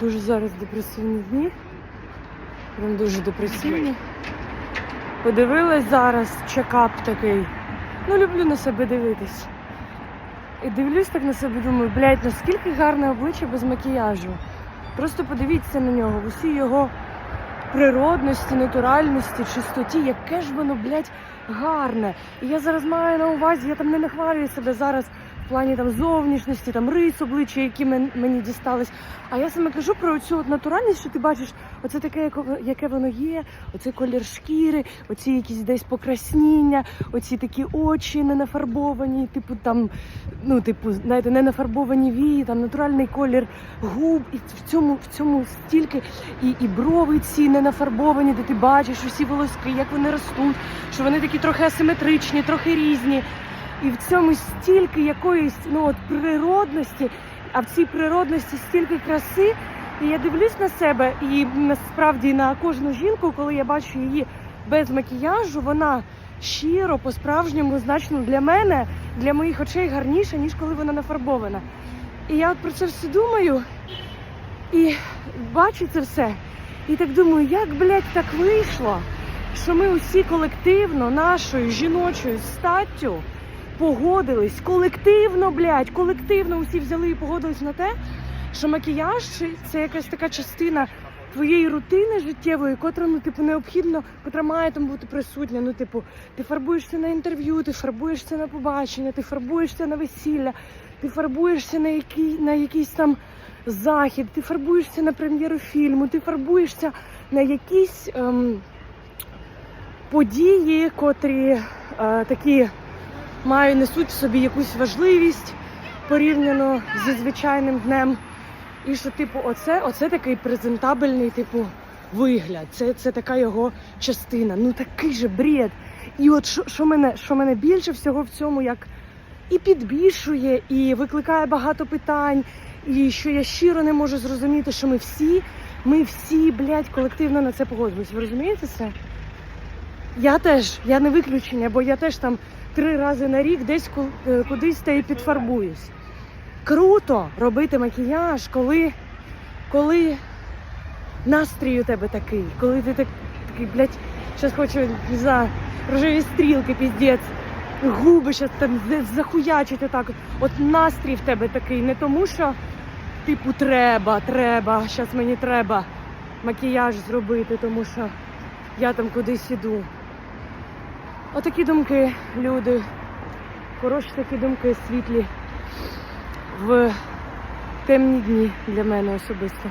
Дуже зараз депресивні дні. Прям дуже депресивні. Подивилась зараз чекап такий. Ну, люблю на себе дивитись. І дивлюсь так на себе, думаю, блядь, наскільки гарне обличчя без макіяжу. Просто подивіться на нього, в усій його природності, натуральності, чистоті, яке ж воно, блядь, гарне. І я зараз маю на увазі, я там не нахвалюю себе зараз плані там зовнішності, там рис обличчя, які мен- мені дістались. А я саме кажу про цю от натуральність, що ти бачиш, оце таке, яке воно є, оцей колір шкіри, оці якісь десь покрасніння, оці такі очі не нафарбовані, типу там, ну, типу, знаєте, не нафарбовані вії, там натуральний колір губ, і в цьому, в цьому стільки і, і брови ці не нафарбовані, де ти бачиш усі волоски, як вони ростуть, що вони такі трохи асиметричні, трохи різні. І в цьому стільки якоїсь ну от природності, а в цій природності стільки краси. І я дивлюсь на себе, і насправді на кожну жінку, коли я бачу її без макіяжу, вона щиро, по-справжньому, значно для мене, для моїх очей гарніша, ніж коли вона нафарбована. І я от про це все думаю і бачу це все. І так думаю, як, блядь, так вийшло, що ми усі колективно нашою жіночою статтю погодились, колективно, блядь, колективно усі взяли і погодились на те, що макіяж це якась така частина твоєї рутини життєвої, котра ну типу необхідно, котра має там бути присутня. Ну, типу, ти фарбуєшся на інтерв'ю, ти фарбуєшся на побачення, ти фарбуєшся на весілля, ти фарбуєшся на який на якийсь там захід, ти фарбуєшся на прем'єру фільму, ти фарбуєшся на якісь ем, події, котрі е, такі мають несуть в собі якусь важливість порівняно зі звичайним днем. І що, типу, оце, оце такий презентабельний, типу, вигляд. Це, це така його частина. Ну такий же бред. І от що, що, мене, що мене більше всього в цьому як і підбільшує, і викликає багато питань, і що я щиро не можу зрозуміти, що ми всі, ми всі, блядь, колективно на це погодились. Ви розумієте це? Я теж, я не виключення, бо я теж там три рази на рік десь е, кудись та і підфарбуюсь. Круто робити макіяж, коли, коли настрій у тебе такий, коли ти так, такий, блядь, зараз хочу, знаю, рожеві стрілки, піздець, губи зараз там захуячити так. От настрій в тебе такий, не тому що, типу, треба, треба, зараз мені треба макіяж зробити, тому що я там кудись іду. Отакі думки, люди. Хороші такі думки, світлі в темні дні для мене особисто.